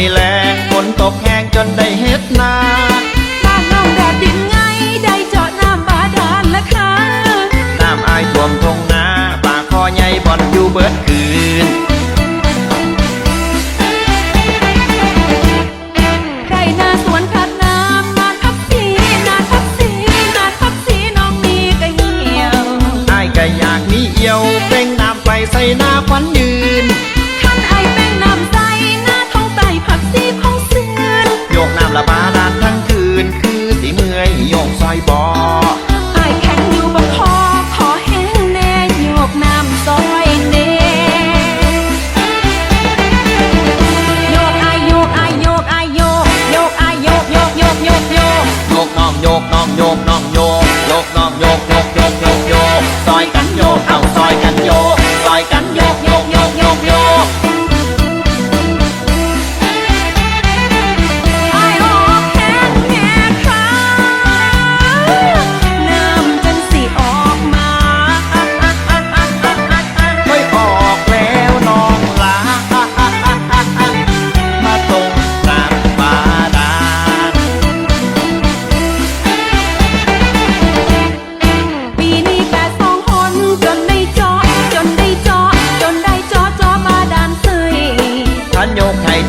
ยแรงฝนตกแห้งจนได้เฮ็ดนาบ้านน้องแดดดินไงได้เจาะน้ำบาดาลละค่ะน้ำอายท่วมทงนาป่าคอใหญ่บ่อนอยู่เบิดคืน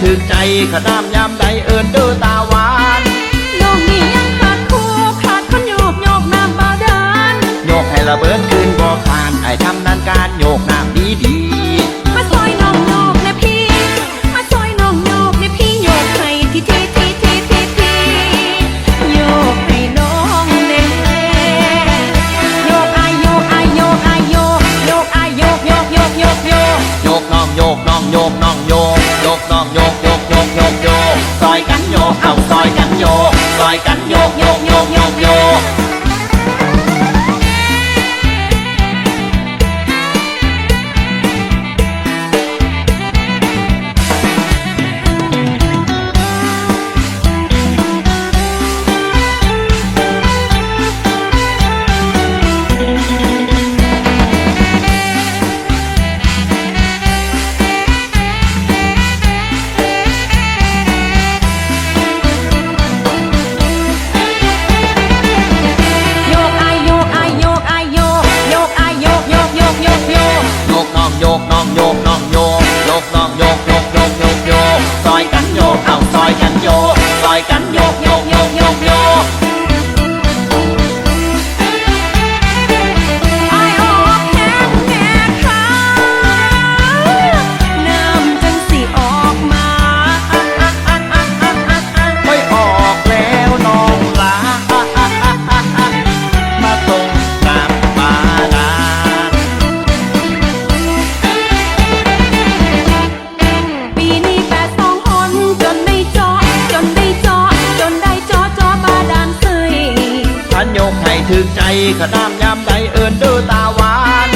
ถึกใจขนามยามใดเอิญเด้อตาหวานโลกนี้ยังขาดคู่ขาดคนโยกโยกน้ำบาดาลโยกให้ระเบิดคืนบ่ผ่านไอ้ทำนานการโยกน้ำดีดี like ยกให้ถึกใจขนามยามใดเอินเด้อตาหวาน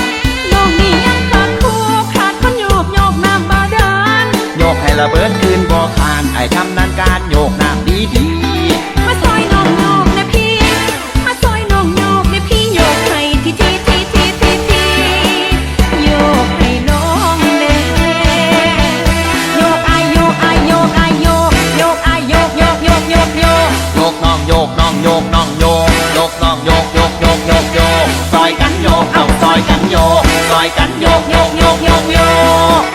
น้องนี่ยังขาดคู่ขาดคนโยกโยกน้ำบาดาลโยกให้ระเบิดคืนบ่ผ่านไอ้คำนันการ กโยกโยกโยก